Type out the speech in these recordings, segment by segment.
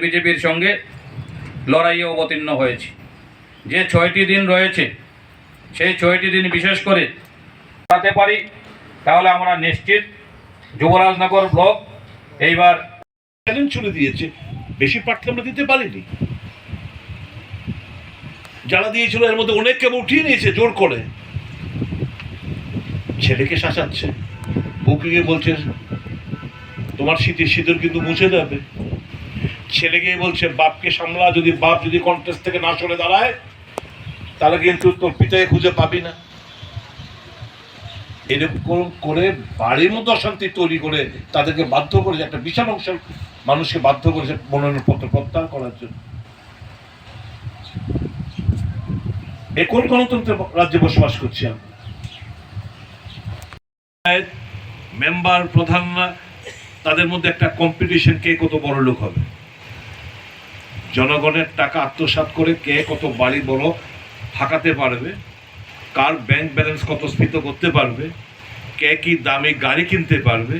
বিজেপির সঙ্গে লড়াইয়ে অবতীর্ণ হয়েছি। যে ছয়টি দিন রয়েছে, সেই ছয়টি দিন বিশেষ করে পাতে পারি, তাহলে আমরা নিশ্চিত যুবরাজনগর ব্লক এইবার চ্যালেঞ্জ ছুড়ে দিয়েছে। বেশি প্রার্থী আমরা দিতে পারিনি। যারা দিয়েছিল, এর মধ্যে অনেককে উঠিয়ে নিয়েছে জোর করে। ছেলেকে শাসাচ্ছে। বউকে বলছে, তোমার শীতের শীতের কিন্তু মুছে দেবে। ছেলে গিয়ে বলছে, বাপকে সামলা, যদি বাপ যদি কন্টেস্ট থেকে না সরে দাঁড়ায়, তাহলে কিন্তু তোর পিতাকে খুঁজে পাবি না। এরকম করে বাড়ির মতো অশান্তি তৈরি করে তাদেরকে বাধ্য করেছে, একটা বিশাল অংশের মানুষকে বাধ্য করেছে মনোনয়নপত্র প্রত্যাহার করার জন্য। এ কোন গণতন্ত্রের রাজ্যে বসবাস করছি আমরা মেম্বার, প্রধানরা, তাদের মধ্যে একটা কম্পিটিশন কে কত বড় লোক হবে? জনগণের টাকা আত্মসাৎ করে কে কত বাড়ি বড় হাঁকাতে পারবে, কার ব্যাংক ব্যালেন্স কত স্ফীত করতে পারবে, কে কি দামি গাড়ি কিনতে পারবে,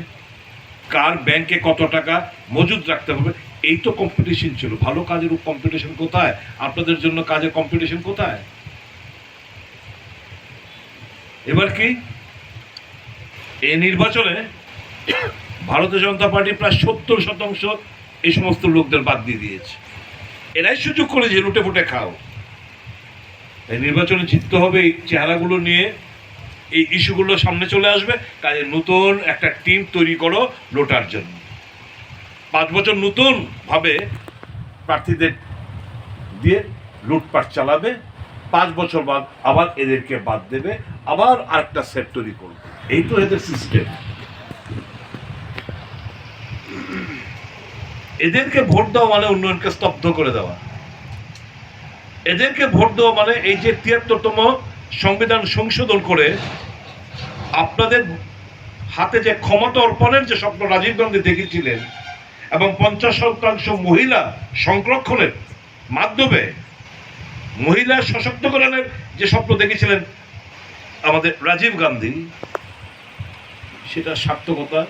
কার ব্যাংকে কত টাকা মজুদ রাখতে পারবে, এই তো কম্পিটিশন ছিল। ভালো কাজের কম্পিটিশন কোথায়? আপনাদের জন্য কাজের কম্পিটিশন কোথায়? এবার কি? এই নির্বাচনে ভারতীয় জনতা পার্টি প্রায় সত্তর শতাংশ এই সমস্ত লোকদের বাদ দিয়ে দিয়েছে। এরাই সুযোগ করে যে লুটে ফুটে খাও। তাই নির্বাচনে জিততে হবে এই চেহারাগুলো নিয়ে, এই ইস্যুগুলো সামনে চলে আসবে। কাজে নতুন একটা টিম তৈরি করো লোটার জন্য। পাঁচ বছর নতুন ভাবে প্রার্থীদের দিয়ে লুটপাট চালাবে। পাঁচ বছর বাদ আবার এদেরকে বাদ দেবে। আবার আরেকটা সেট তৈরি করবে। এই তো এদের সিস্টেম এদেরকে ভোট দেওয়া মানে উন্নয়নকে স্তব্ধ করে দেওয়া। এদেরকে ভোট দেওয়া মানে এই যে তিয়াত্তরতম সংবিধান সংশোধন করে আপনাদের হাতে যে ক্ষমতা অর্পণের যে স্বপ্ন রাজীব গান্ধী দেখেছিলেন এবং পঞ্চাশ শতাংশ মহিলা সংরক্ষণের মাধ্যমে মহিলা সশক্তকরণের যে স্বপ্ন দেখেছিলেন আমাদের রাজীব গান্ধী, সেটা সার্থকতা